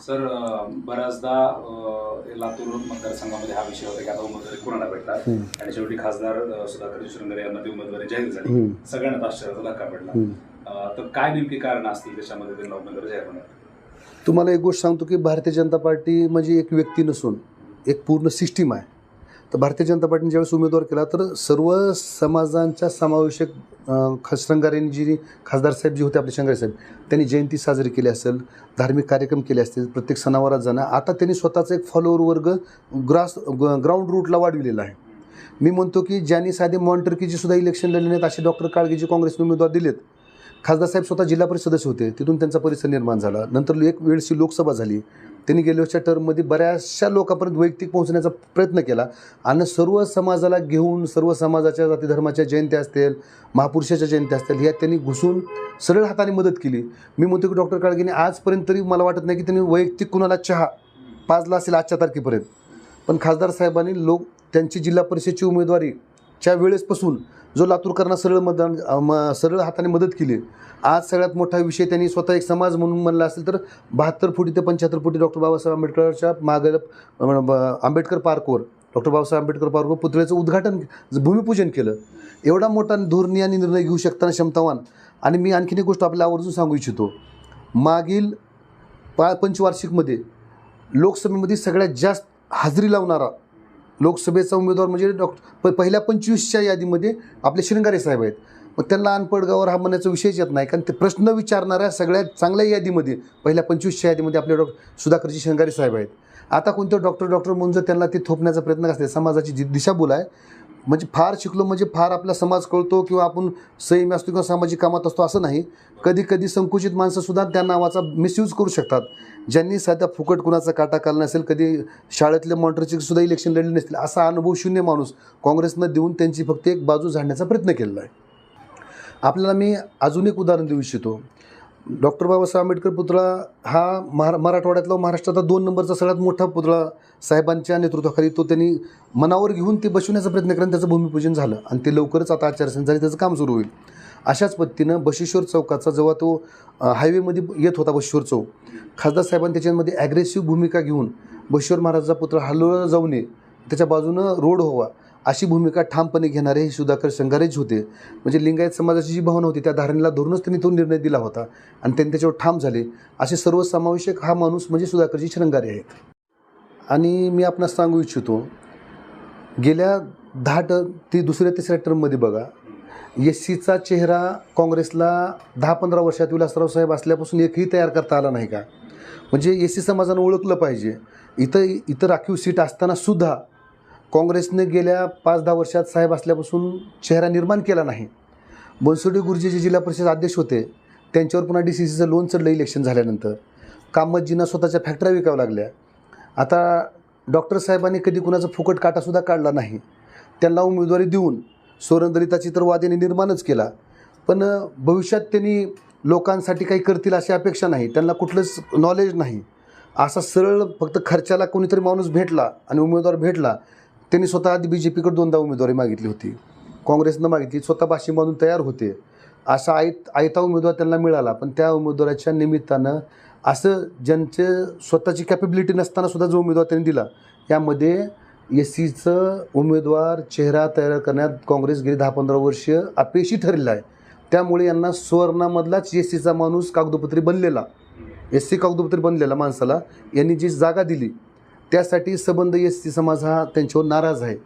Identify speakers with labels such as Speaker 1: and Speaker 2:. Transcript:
Speaker 1: Sir बऱ्याचदा लातूर मतदारसंघामध्ये हा विषय होता की आता उमेदवारी कोणाला
Speaker 2: हम्म.
Speaker 1: आणि शेवटी खासदार सुधाकर शृंगारे यांना ती उमेदवारी जाहीर झाली. सगळ्यांना आश्चर्याचा धक्का पडला. तर काय नेमकी कारण असतील त्याच्यामध्ये त्यांना उमेदवारी जाहीर होणार?
Speaker 2: तुम्हाला एक गोष्ट सांगतो की भारतीय जनता पार्टी म्हणजे एक व्यक्ती नसून एक पूर्ण सिस्टीम आहे. तर भारतीय जनता पार्टीने ज्यावेळेस उमेदवार केला तर सर्व समाजांच्या समावेशक जी खासदार साहेब जे होते आपले शंगारे साहेब त्यांनी जयंती साजरी केली असेल धार्मिक कार्यक्रम केले असतील प्रत्येक सणावारात जाणं. आता त्यांनी स्वतःचा एक फॉलोअर वर्ग ग्रास ग- ग्राउंड रूटला वाढविलेला आहे. मी म्हणतो की ज्यांनी साधे मॉन्टर्कीची सुद्धा इलेक्शन लढले नाहीत असे डॉक्टर काळगेचे काँग्रेसने उमेदवार दिलेत. खासदार साहेब स्वतः जिल्हा परिषद सदस्य होते तिथून त्यांचा परिसर निर्माण झाला. नंतर एक वेळची लोकसभा झाली. त्यांनी गेल्या वर्षच्या टर्ममध्ये बऱ्याचशा लोकांपर्यंत वैयक्तिक पोहोचण्याचा प्रयत्न केला. आणि सर्व समाजाला घेऊन सर्व समाजाच्या जाती धर्माच्या जयंत्या असतील महापुरुषाच्या जयंत्या असतील ह्या त्यांनी घुसून सरळ हाताने मदत केली. मी म्हणतो की डॉक्टर काळगेने आजपर्यंत तरी मला वाटत नाही की त्यांनी वैयक्तिक कुणाला चहा पाजला असेल आजच्या तारखेपर्यंत. पण खासदार साहेबांनी लोक त्यांची जिल्हा परिषदेची उमेदवारीच्या वेळेसपासून जो लातूरकरांना सरळ मतदान म सरळ हाताने मदत केली. आज सगळ्यात मोठा विषय त्यांनी स्वतः एक समाज म्हणून म्हणला असेल तर बहात्तर फुटी ते पंच्याहत्तर फुटी डॉक्टर बाबासाहेब आंबेडकरच्या मागे ब- आंबेडकर पार्कवर डॉक्टर बाबासाहेब आंबेडकर पार्कवर पुतळ्याचं उद्घाटन भूमिपूजन केलं. एवढा मोठा धोरणी आणि निर्णय घेऊ शकताना क्षमतावान. आणि मी आणखीन एक गोष्ट आपल्याला आवर्जून सांगू इच्छितो. मागील पा पंचवार्षिकमध्ये लोकसभेमध्ये सगळ्यात जास्त हाजरी लावणारा लोकसभेचा उमेदवार म्हणजे डॉक्टर प पहिल्या पंचवीसच्या यादीमध्ये आपले श्रृंगारे साहेब आहेत. मग त्यांना अनपडगावर हा म्हणण्याचा विषयच येत नाही. कारण ते प्रश्न विचारणाऱ्या सगळ्यात चांगल्या यादीमध्ये पहिल्या पंचवीसच्या यादीमध्ये आपले डॉक्टर सुधाकरजी श्रृंगारे साहेब आहेत. आता कोणतं डॉक्टर डॉक्टर म्हणून जर त्यांना ते थोपण्याचा प्रयत्न असते समाजाची जी दिशाभूल आहे म्हणजे फार शिकलो म्हणजे फार आपला समाज कळतो किंवा आपण संयमी असतो किंवा सामाजिक कामात असतो असं नाही. कधी कधी संकुचित माणसंसुद्धा त्या नावाचा मिसयूज करू शकतात. ज्यांनी साध्या फुकट कुणाचा काटा काल नसेल कधी शाळेतल्या मॉनिटरचे सुद्धा इलेक्शन लढले नसतील असा अनुभव शून्य माणूस काँग्रेसनं देऊन त्यांची फक्त एक बाजू झाडण्याचा प्रयत्न केलेला आहे. आपल्याला मी अजून एक उदाहरण देऊ इच्छितो. डॉक्टर बाबासाहेब आंबेडकर पुतळा हा महा मराठवाड्यातला महाराष्ट्राचा महाराष्ट्रातला दोन नंबरचा सगळ्यात मोठा पुतळा साहेबांच्या नेतृत्वाखाली तो त्यांनी मनावर घेऊन ते बसवण्याचा प्रयत्न करून त्याचं भूमिपूजन झालं. आणि ते लवकरच आता आचारसंहिता झाली त्याचं काम सुरू होईल. अशाच पद्धतीनं बशेश्वर चौकाचा जेव्हा तो हायवेमध्ये येत होता बशेश्वर चौक खासदार साहेबांनी त्याच्यामध्ये ॲग्रेसिव्ह भूमिका घेऊन बशेश्वर महाराजाचा पुतळा हलवला जाऊ नये त्याच्या बाजूनं रोड व्हावा अशी भूमिका ठामपणे घेणारे हे सुधाकर शंगारेच होते. म्हणजे लिंगायत समाजाची जी भावना होती त्या धारणेला धरूनच त्यांनी तो निर्णय दिला होता. आणि त्यांनी त्याच्यावर ठाम झाले. असे सर्व समावेशक हा माणूस म्हणजे सुधाकरजी शृंगारे आहेत. आणि मी आपणास सांगू इच्छितो गेल्या दहा टर्म ती दुसऱ्या तिसऱ्या टर्ममध्ये बघा. एस सीचा चेहरा काँग्रेसला दहा पंधरा वर्षात विलासराव साहेब असल्यापासून एकही तयार करता आला नाही का? म्हणजे एस सी समाजानं ओळखलं पाहिजे. इथं इथं राखीव सीट असताना सुद्धा काँग्रेसने गेल्या पाच दहा वर्षात साहेब असल्यापासून चेहरा निर्माण केला नाही. बनसोडी गुरुजी जे जिल्हा परिषद अध्यक्ष होते. त्यांच्यावर पुन्हा डी सी सीचं लोन चढलं इलेक्शन झाल्यानंतर. कामतजींना स्वतःच्या फॅक्टऱ्या विकाव्या लागल्या. आता डॉक्टर साहेबांनी कधी कुणाचा फुकट काटासुद्धा काढला नाही. त्यांना उमेदवारी देऊन सोरंदलिताची तर निर्माणच केला. पण भविष्यात त्यांनी लोकांसाठी काही करतील अशी अपेक्षा नाही. त्यांना कुठलंच नॉलेज नाही. असा सरळ फक्त खर्चाला कोणीतरी माणूस भेटला आणि उमेदवार भेटला त्यांनी स्वतः आधी बी जे पीकडे दोनदा उमेदवारी मागितली होती. काँग्रेसनं मागितली. स्वतः बाशी बांधून तयार होते. असा आयत आयता उमेदवार त्यांना मिळाला. पण त्या उमेदवाराच्या निमित्तानं असं ज्यांचे स्वतःची कॅपेबिलिटी नसताना सुद्धा जो उमेदवार त्यांनी दिला यामध्ये एस सीचं उमेदवार चेहरा तयार करण्यात काँग्रेस गेली दहा पंधरा वर्ष अपयशी ठरलेला आहे. त्यामुळे यांना सुवर्णामधलाच एस सीचा माणूस कागदोपत्री बनलेला. एस सी कागदोपत्री बनलेला माणसाला यांनी जी जागा दिली त्यासाठी सबंध एस टी समाज हा त्यांच्यावर नाराज आहे.